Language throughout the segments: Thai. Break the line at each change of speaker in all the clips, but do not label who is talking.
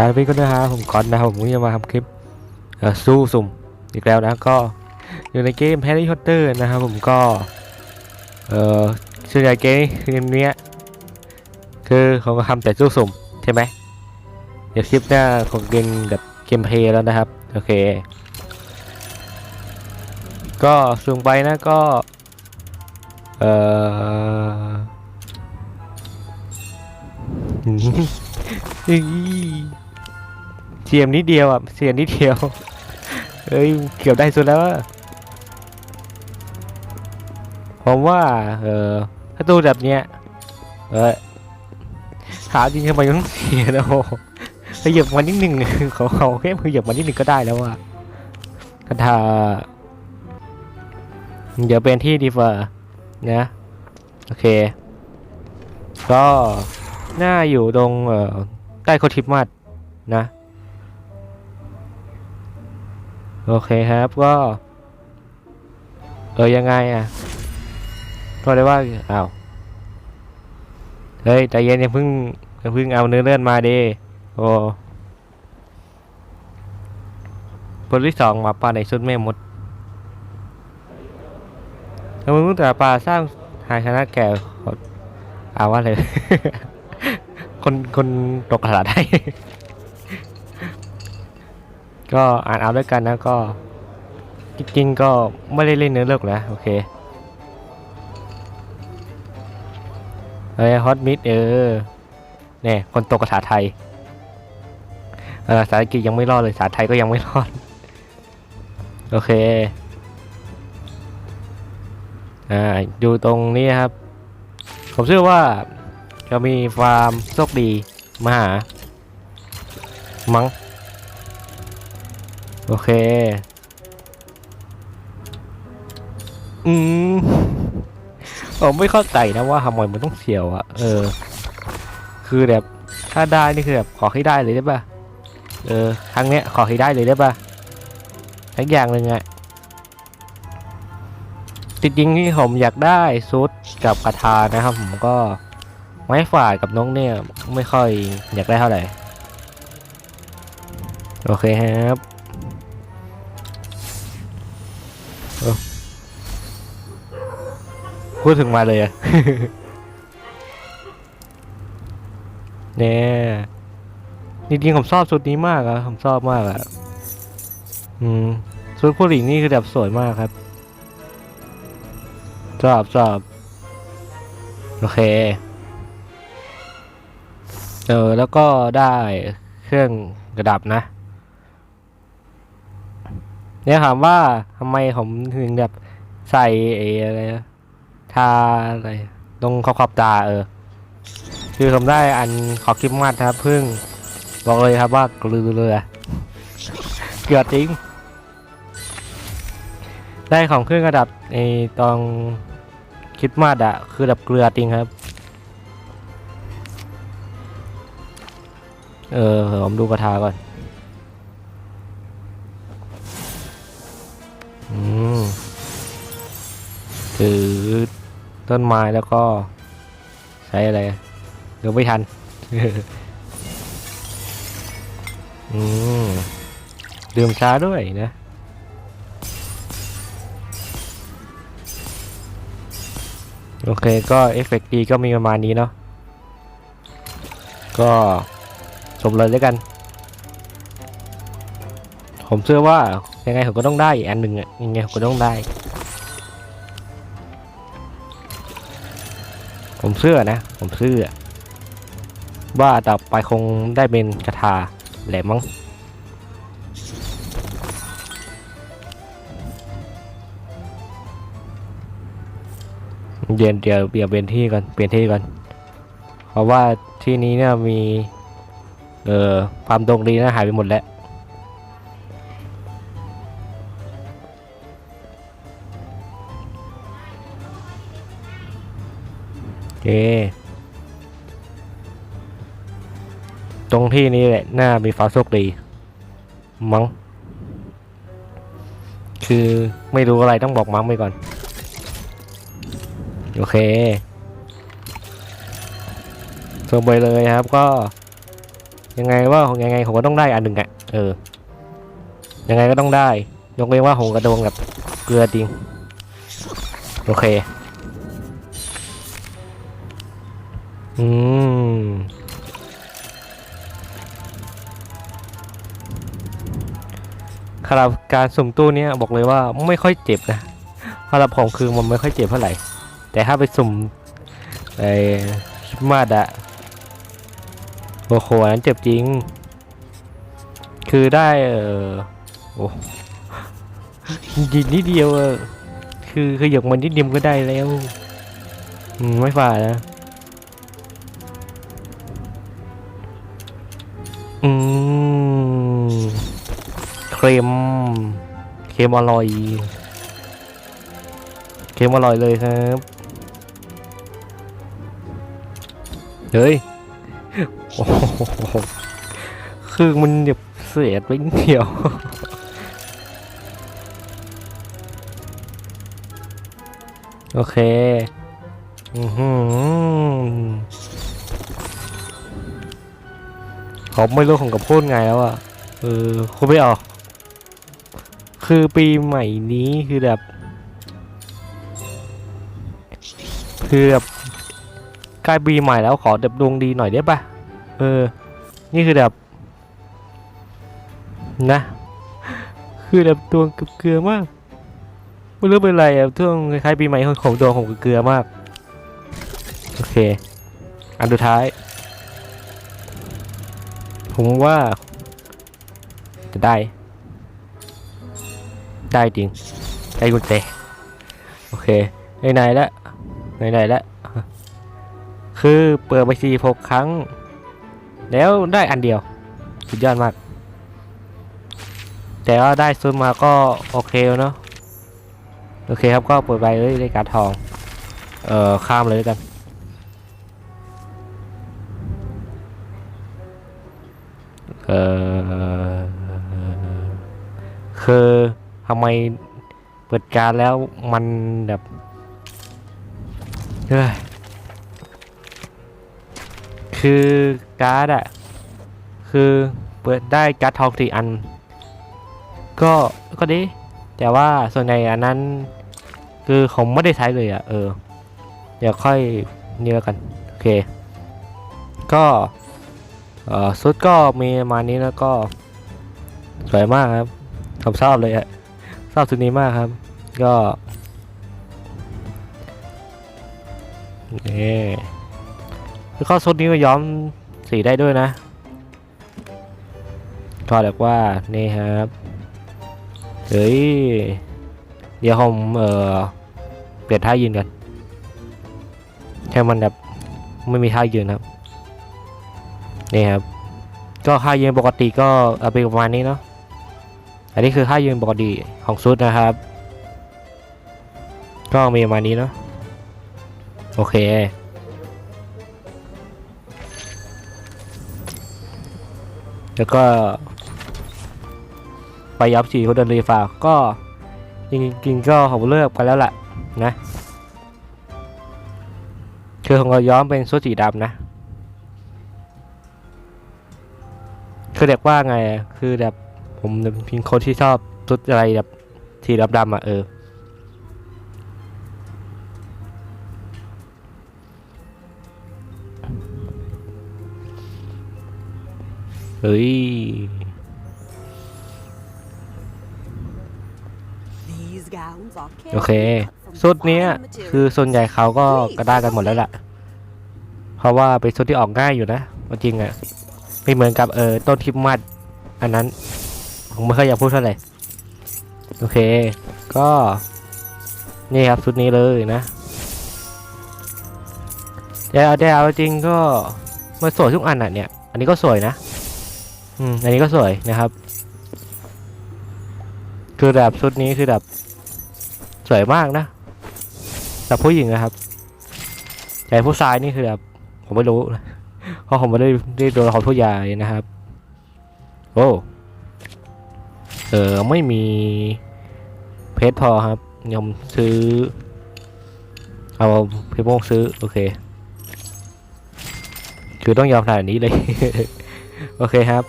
สวัสดีก็ด้วยฮะผมก่อนนะครับผมก็จะมาทำคลิปสู้สุ่มอีกแล้วนะก็อยู่ในเกม Harry Potter นะครับผมก็เอ่อส่วนใหญ่เกมเนี้ยคือผมก็ทำแต่สู้สุ่มใช่ไหมเดี๋ยวคลิปหน้าผมเป็นแบบเกมเพลย์แล้วนะครับโอเค ก็สุ่มไปนะก็เอ่ออี เสียมนิดเดียวอะเสียมนิดเดียวเอ้ยเกือบได้สุดแล้วผมว่าเออถ้าตู้แบบเนี้ยเออถามจริงทำไมต้องเสียนะโอ้หขยับมานิดหนึ่งเขาเขาแค่ขยับมานิดหนึ่งก็ได้แล้วอะคาถาเดี๋ยวเป็นที่ดีฟ้านะโอเค ก็หน่าอยู่ตรงเออใต้โคทิปมัดนะ โอเคครับก็ เออยังไงอะก็เลยว่าอ้าวเฮ้ยใจเย็นอย่าเพิ่งอย่าเพิ่งเอาเนื้อเลื่อนมาดิโอ้บทที่สองมาป่าในชุดแม่มดแล้วมึงแต่ป่าสร้างหายชนะแก่เอาว่าเลย คนคนตกกระดาได้ ก็อ่านเอาด้วยกันนะก็จริงๆก็ไม่ได้เล่นเนื้อเรื่องนะโอเคเฮ้ยฮอตมิดเออเนี่ยคนตกภาษาไทยเออภาษาอังกฤษยังไม่รอดเลยภาษาไทยก็ยังไม่รอด โอเคอ่าอยู่ตรงนี้ครับ ผมเชื่อว่าจะมีฟาร์มโชคดีมาหา มั้ง โอเค อืมผมไม่เข้าใจนะว่าทำไมมันต้องเสียวอะเออ คือแบบถ้าได้นี่คือแบบขอให้ได้เลยได้ป่ะ เออครั้งเนี้ยขอให้ได้เลยได้ป่ะทั้งอย่างหนึ่งอะจริงๆที่ผมอยากได้ซุดกับกระทานะครับ ผมก็ไม้ฝาดกับน้องเนี่ย ไม่ค่อยอยากได้เท่าไหร่ โอเคครับ พูดถึงมาเลยอะ เนี่ยจริงๆผมชอบชุดนี้มากอะผมชอบมากอะอืมชุดผู้หญิงนี่คือแบบสวยมากครับชอบชอบโอเค เออ แล้วก็ได้เครื่องกระดับนะ เนี่ยถามว่าทำไมผมถึงแบบใส่อะไรนะ อะไรตรงขอบขอบตาเออ คือผมได้อันขอคิมมัดครับพึ่งบอกเลยครับว่าเกลือเลยเกลือจริง ได้ของเครื่องระดับในตองคิดมาดอะคือแบบเกลือจริงครับ เออผมดูกระทาก่อน อืมถือ ต้นไม้แล้วก็ ใช้อะไรเดี๋ยวไม่ทัน อืมดื่มช้าด้วยนะโอเคก็เอฟเฟกต์ดีก็มีประมาณนี้เนาะก็สมเลยแล้วกัน ผมเชื่อว่ายังไงผมก็ต้องได้อีกอันหนึ่งอะยังไงผมก็ต้องได้ ผมเชื่อนะ ผมเชื่อ ว่าต่อไปคงได้เป็นกระทาแหลมมั้งเดี๋ยวเดี๋ยวเปลี่ยนเป็นที่ก่อนเปลี่ยนที่ก่อนเพราะว่าที่นี้เนี่ยมี เอ่อความตรงดีนะหายไปหมดแล้ว ตรงที่นี้แหละน่ามีฟ้าโชคดี มั้ง คือไม่รู้อะไรต้องบอกมั้งไปก่อน โอเคส่งไปเลยครับก็ ยังไงว่ายังไงผมก็ต้องได้อันหนึ่งอะเออ ยังไงก็ต้องได้ ยกเว้นว่าผมกระโดงแบบเกลือจริง โอเค อืมสำหรับการสุ่มตู้เนี้ยบอกเลยว่าไม่ค่อยเจ็บนะสำหรับผมคือมันไม่ค่อยเจ็บเท่าไหร่ แต่ถ้าไปสุ่มไอ้มาดอะโอ้โหนั้นเจ็บจริง คือได้เออโอ้ยิงนิดเดียวคือคือหยกมันนิดเดียวก็ได้แล้ว ไม่ฝ่านะ อืมเครมเค็มอร่อยเค็มอร่อยเลยครับ เฮ้ยโอ้โหคือมันแบบเสียดไปเดียวโอเค อือหือ เขาไม่รู้ของกับพูดไงแล้วอะเออคุณไม่ออก คือปีใหม่นี้คือแบบคือแบบใกล้ปีใหม่แล้วขอแบบดวงดีหน่อยได้ปะเออ นี่คือแบบนะ คือแบบดวงเกลือมากไม่รู้เป็นไรอะช่วงคล้ายปีใหม่ของของดวงของเกลือมาก โอเค อันสุดท้าย ผมว่า จะได้ ได้จริง ได้กุญแจโอเคไหนๆแล้วไหนๆแล้วคือเปิดไปสี่หกครั้ง แล้วได้อันเดียว สุดยอดมาก แต่ว่าได้ซุนมาก็โอเคเนาะโอเคครับก็เปิดไปเลยได้การทอง เอ่อข้ามเลยแล้วกัน คือทำไมเปิดการแล้วมันแบบเฮ้ยคือการ์ดอะคือเปิดได้การ์ดทองสี่อัน ก็ก็ดี แต่ว่าส่วนใหญ่อันนั้น คือผมไม่ได้ใช้เลยอะเออ เดี๋ยวค่อยนี่แล้วกัน โอเค ก็ เอ่อชุดก็มีมานี้แล้วก็สวยมากครับผมชอบเลยอะชอบชุดนี้มากครับ ก็นี่แล้วก็ชุดนี้ก็ย้อมสีได้ด้วยนะก็เรียกว่านี่ครับเฮ้ยเดี๋ยวผมเอ่อเปลี่ยนท่ายืนกันแค่มันแบบไม่มีท่ายืนครับ นี่ครับ ก็ท่ายืนปกติก็เอาไปประมาณนี้เนาะ อันนี้คือท่ายืนปกติของซุดนะครับ ก็มีประมาณนี้เนาะ โอเค แล้วก็ไปยับฉีคนเดินรีฟ้าก็จริงๆก็ผมเลิกไปแล้วแหละนะ คือของเราย้อมเป็นชุดสีดำนะ คือเด็กว่าไง คือแบบผมเป็นคนที่ชอบชุดอะไรแบบสีดำๆอะเออเฮ้ย โอเคชุดนี้คือส่วนใหญ่เขาก็กระด้างกันหมดแล้วล่ะ เพราะว่าเป็นชุดที่ออกง่ายอยู่นะจริงอะ ไม่เหมือนกับเออต้นทิพมัดอันนั้น ผมไม่เคยอยากพูดเท่าไหร่โอเค ก็ นี่ครับชุดนี้เลยนะแต่เอาแต่เอาจริงก็มันสวยทุกอันอะเนี่ย อันนี้ก็สวยนะ อืม อันนี้ก็สวยนะครับ คือแบบชุดนี้คือแบบสวยมากนะแต่ผู้หญิงนะครับ แต่ผู้ชายนี่คือแบบผมไม่รู้นะ เพราะผมไม่ได้ได้โดนละครผู้ใหญ่นะครับ โอ้ เออไม่มีเพชรพอครับยอมซื้อ เอาเพชรโมงซื้อ โอเค คือต้องยอมขนาดนี้เลย โอเคครับ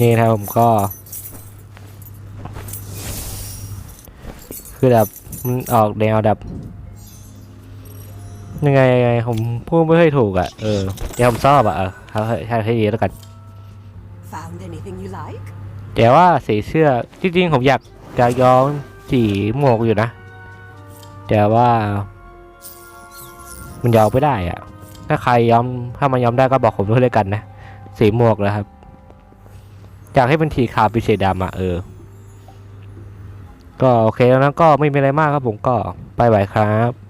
นี่นะครับผมก็ คือแบบมันออกแนวแบบ ยังไงยังไงผมพูดไม่ค่อยถูกอะ่ะเออเดี๋ยวผมชอบอะ่ะเออให้ให้ให้ดีแล้วกัน
Found anything you like?
แต่ว่าสีเสื้อจริงๆผมอยากจะย้อมสีหมวกอยู่นะ แต่ว่า มันย้อมไม่ได้อะถ้าใครย้อมถ้ามันย้อมได้ก็บอกผมด้วยเลยกันนะสีหมวกนะครับอยากให้เป็นสีขาวเป็นสีดำอะเออ ก็โอเคแล้วนะก็ไม่มีอะไรมากครับผมก็ไปไหวครับ